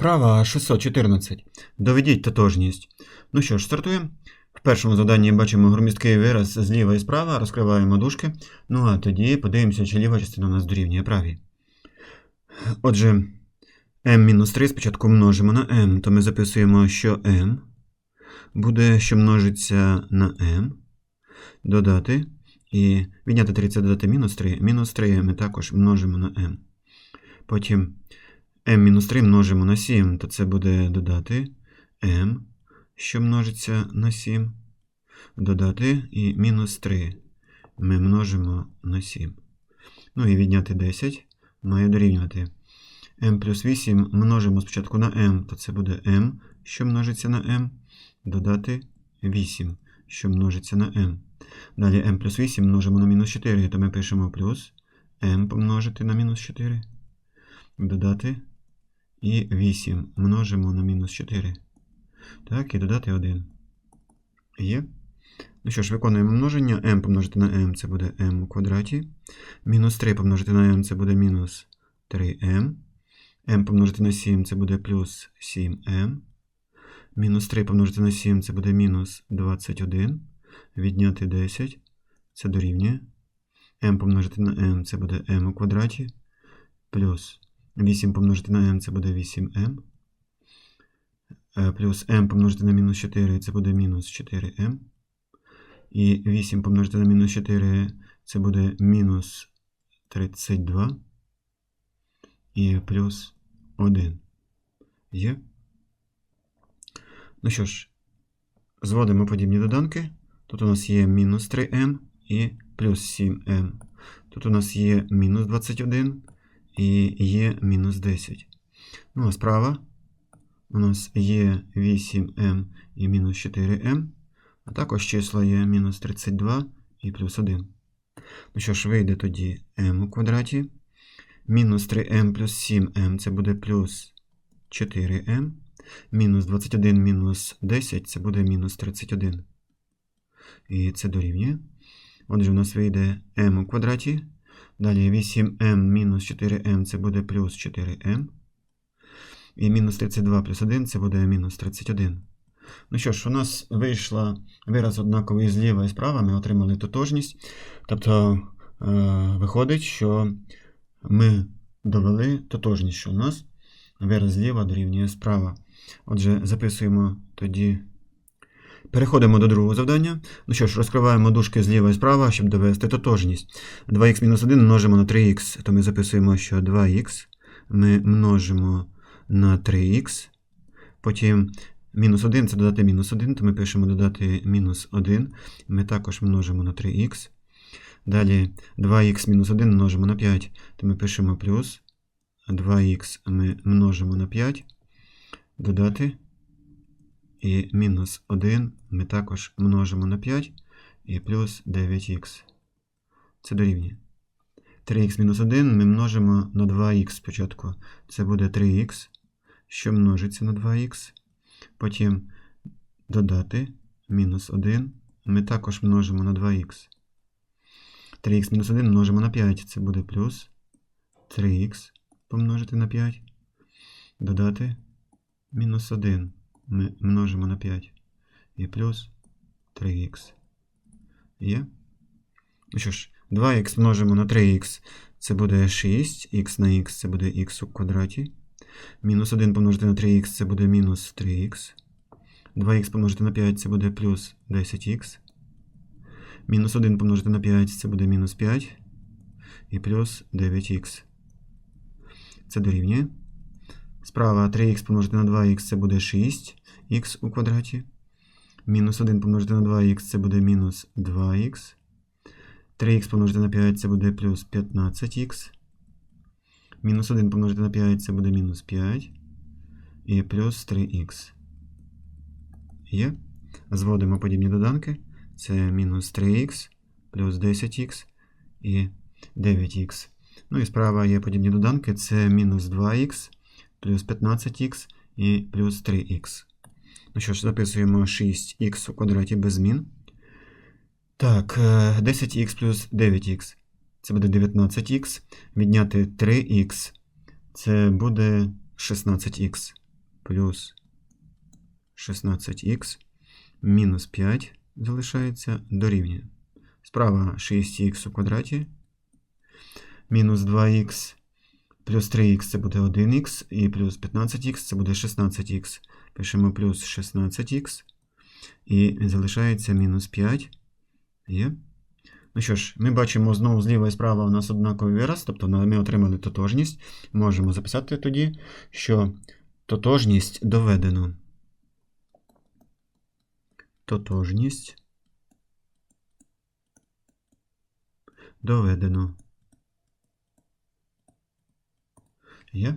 Вправа 614. Доведіть тотожність. Ну що ж, стартуємо. В першому заданні бачимо громісткий вираз зліва і справа, розкриваємо дужки. Ну а тоді подивимося, чи ліва частина у нас дорівнює правій. Отже, m-3 спочатку множимо на m, то ми записуємо, що m буде, що множиться на m, додати. І відняти 3 це додати мінус 3. Мінус 3 ми також множимо на m. Потім m-3 множимо на 7, то це буде додати m, що множиться на 7. Додати і мінус 3 ми множимо на 7. Ну і відняти 10 має дорівнювати. m плюс 8 множимо спочатку на m, то це буде m, що множиться на m. Додати 8, що множиться на m. Далі m плюс 8 множимо на мінус 4, то ми пишемо плюс m помножити на мінус 4. Додати і 8 множимо на мінус 4. Так, і додати 1. Є. Ну що ж, виконуємо множення. m помножити на m це буде m у квадраті. Мінус 3 помножити на m це буде мінус 3m. m помножити на 7 це буде плюс 7m. Мінус 3 помножити на 7 це буде мінус 21. Відняти 10. Це дорівнює. m помножити на m це буде m у квадраті. Плюс 8 помножити на m це буде 8m. Е, Плюс m помножити на мінус 4 це буде мінус 4m. І 8 помножити на мінус 4 це буде мінус 32. І плюс 1. Є. Ну що ж, зводимо подібні доданки. Тут у нас є мінус 3m і плюс 7m. Тут у нас є мінус 21 і є мінус 10. Ну, а справа у нас є 8m і мінус 4m, а також числа є мінус 32 і плюс 1. Ну що ж, вийде тоді m у квадраті. Мінус 3m плюс 7m це буде плюс 4m. Мінус 21 мінус 10 це буде мінус 31. І це дорівнює. Отже, у нас вийде m у квадраті. Далі 8m мінус 4m це буде плюс 4m. І мінус 32 плюс 1 це буде мінус 31. Ну що ж, у нас вийшла вираз однаковий зліва і справа, ми отримали тотожність. Тобто е, виходить, що ми довели тотожність, що у нас вираз зліва дорівнює справа. Отже, записуємо тоді. Переходимо до другого завдання. Ну що ж, розкриваємо дужки зліва і справа, щоб довести тотожність. 2х-1 множимо на 3х, то ми записуємо, що 2х ми множимо на 3х. Потім мінус 1 це додати мінус 1, то ми пишемо додати мінус 1. Ми також множимо на 3х. Далі 2х-1 множимо на 5, то ми пишемо плюс. 2х ми множимо на 5. Додати. І мінус 1 ми також множимо на 5 і плюс 9х. Це дорівнює. 3х мінус 1 ми множимо на 2х спочатку. Це буде 3х, що множиться на 2х. Потім додати мінус 1 ми також множимо на 2х. 3х мінус 1 множимо на 5. Це буде плюс 3х помножити на 5. Додати мінус 1 ми множимо на 5 і плюс 3х. Є? Ну що ж, 2х множимо на 3х, це буде 6, х на х це буде х у квадраті. Мінус 1 помножити на 3х це буде мінус 3х. 2х помножити на 5 це буде плюс 10х. Мінус 1 помножити на 5 це буде мінус 5 і плюс 9х. Це дорівнює. Справа 3х помножити на 2х це буде 6х у квадраті. Мінус 1 помножити на 2х це буде мінус 2х. 3х помножити на 5 це буде плюс 15х. Мінус 1 помножити на 5 це буде мінус 5. І плюс 3х. Є. Зводимо подібні доданки. Це мінус 3х, плюс 10х і 9х. Ну і справа є подібні доданки. Це мінус 2х плюс 15х і плюс 3х. Ну що ж, записуємо 6х у квадраті без змін. Так, 10х плюс 9х. Це буде 19х. Відняти 3х. Це буде 16х. плюс 16х мінус 5 залишається дорівнює. Справа 6х у квадраті мінус 2х плюс 3х це буде 1х, і плюс 15х це буде 16х. Пишемо плюс 16х. І залишається мінус 5. Є. Ну що ж, ми бачимо знову зліва і справа у нас однаковий вираз, тобто ми отримали тотожність. Можемо записати тоді, що тотожність доведено. Тотожність доведено. Є?